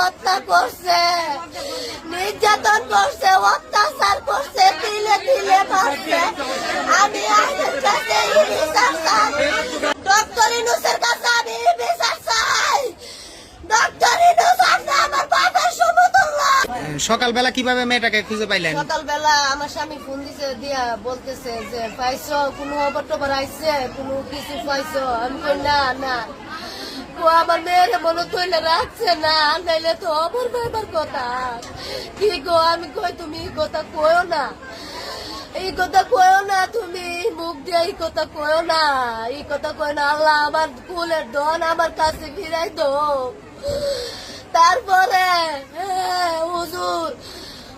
হত্যা করছে নির্যাতন করছে অত্যাচার করছে তিলে তিলে মারছে আমি আইনের কাছে বিচার চাই ডক্টর ইনুসের কাছে আমি বিচার চাই ডক্টর ইনুস আপনি আমার বাবার সমতুল্য। সকালবেলা কীভাবে মেয়েটাকে খুঁজে পাইলেন? সকালবেলা আমার স্বামী ফোন দিছে দিয়া বলতেছে যে পাইছো কোনো খবর টবর আইছে? কোনো কিছু পাইছো? আমি কই না না। আমার মেয়ের মনে তৈলে রাখছে না নাইলে তো অমর ব্যাপার কথা। কি গো আমি কই তুমি এই কথা কয়ো না। এই কথা কয়ো না তুমি মুখ দিয়ে এই কথা কয়ো না। এই কথা কয় না আল্লাহ আমার কুলের ধন আমার কাছে ফিরাই দো তারপরে হ্যাঁ, হুজুর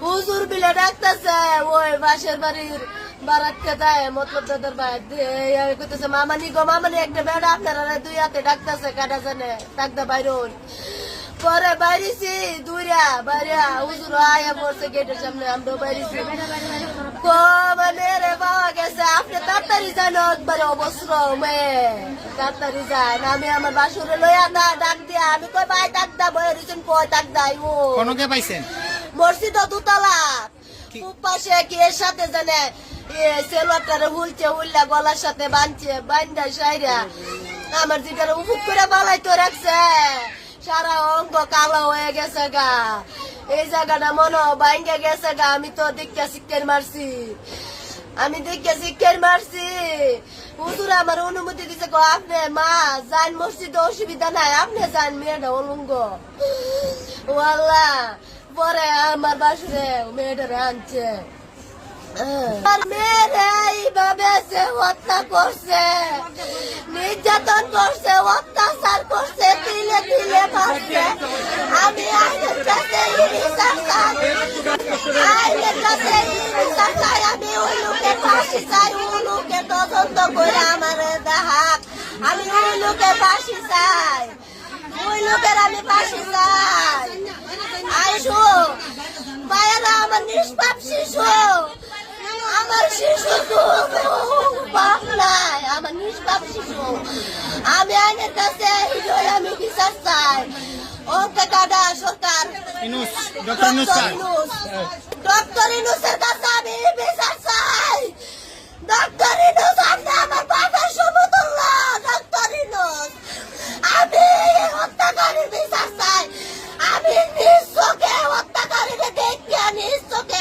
হুজুর বিলে ডাকতেছে ওই বাসের বাড়ির বারাতকে দেয় মতলব দাদার বাইর কইতেছে মামানি গো মামানি একটা বেড়া আপনারা দুই হাতে ডাকতেছে কাটা জানে ডাকতে বাইরন। পরে বাইরেছি দূরা বাইরে হুজুর আয়া পড়ছে গেটের সামনে আমরা বাইরেছি। কো মানে রে বাবা গেছে আপনি তাড়াতাড়ি যান একবারে অবস্ত্র মেয়ে তাড়াতাড়ি যান আমি আমার বাসুরে লইয়া না ডাক দিয়া আমি কই ভাই ডাক দা বই রিজন কই ডাক দাই ও কোনকে পাইছেন? মসজিদ দুতলা পাশে কি এর সাথে জানে হুল্লা গলার সাথে বান্দা সাইরা। আমার করে রাখছে। সারা কালো হয়ে গেছে গা। এই জায়গাটা মনে গেছে গা। আমি তো দিকটা শিক্ষের মারছি। আমি দিকটা শিক্ষের মারছি। হুজুর আমার অনুমতি দিছে গো, আপনি মা যান মসজিদে অসুবিধা নাই। আপনি যান মেয়েটা অলঙ্গ। পরে আমার বাসুরে মেয়েটারে আনছে। এইভাবে সে হত্যা করছে। নির্যাতন করছে, অত্যাচার করছে, তিলে তিলে মারছে। আমি আইনের কাছে আইনের কাছে আমি ওই লোকের ফাঁসি চাই। ওই লোকের তদন্ত করে আমার দেখাক। আমি ওই লোকের ফাঁসি চাই। ওই লোকের আমি ফাঁসি চাই। আইসু। মায়েরা আমার নিষ্পাপ শিশু। আমার শিশু বাপ নাই আমার নিষ্পাপ শিশু। আমি আইনের কাছে আমি বিচার চাই। ওকে কাটা সরকার ডক্টর ইনুস। ডক্টর ইনুসের কাছে আমি বিচার চাই ডক্টর ইনুস আপনি আমার বাবার সমতুল্য ডক্টর ইনুস আমি এই হত্যাকারীর বিচার চাই আমি নিজ চোখে হত্যাকারীকে দেখি নিজ চোখে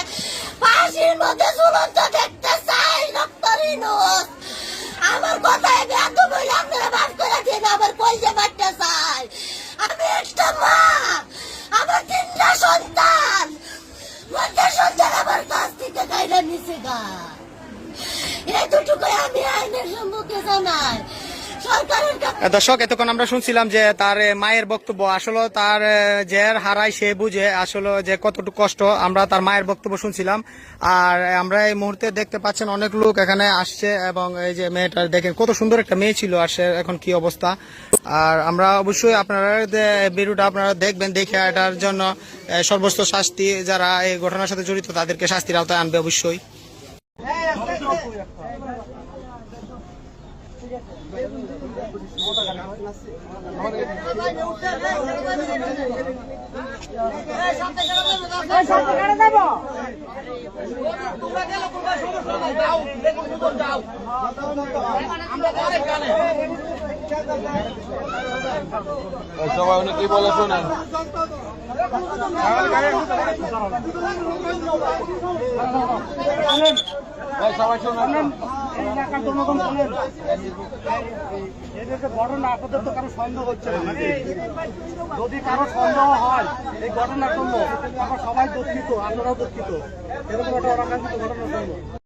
ফাঁসির মধ্যে ঝুলন্ত দেখতে চাই ডক্টর ইনুস আমার কথায় ব্যর্থ বলে আপনারা বাদ করে দিন আমার বাড়তে চাই। আমি একটা মা, আমার তিনটা সন্তান। একটা সন্তান আমার কাছ থেকে গাইলে নিচে গা। এতটুকু আমি আইনের সম্মুখে জানাই। দর্শক, এতক্ষণ আমরা শুনছিলাম যে তার মায়ের বক্তব্য, আসলে তার যে হারায় সে বুঝে, আসলে যে কতটুকু কষ্ট, আমরা তার মায়ের বক্তব্য শুনছিলাম। আর আমরা এই মুহূর্তে দেখতে পাচ্ছেন অনেক লোক এখানে আসছে এবং এই যে মেয়েটা, দেখেন কত সুন্দর একটা মেয়ে ছিল আর সে এখন কি অবস্থা। আর আমরা অবশ্যই আপনারা ভিডিওটা আপনারা দেখবেন, দেখে এটার জন্য সর্বোচ্চ শাস্তি, যারা এই ঘটনার সাথে জড়িত, তাদেরকে শাস্তির আওতায় আনবে অবশ্যই। সবাই উনি কি বলে শোনেন। সবাই শোনেন। এলাকার জনগণ শোনেন এদেরকে ঘটনা, আপাতত কারও সন্দেহ হচ্ছে না যদি কারও সন্দেহ হয়, এই ঘটনার জন্য আমরা সবাই দুঃখিত, আপনারাও দুঃখিত। এরকম একটা অনাকাঙ্ক্ষিত ঘটনার জন্য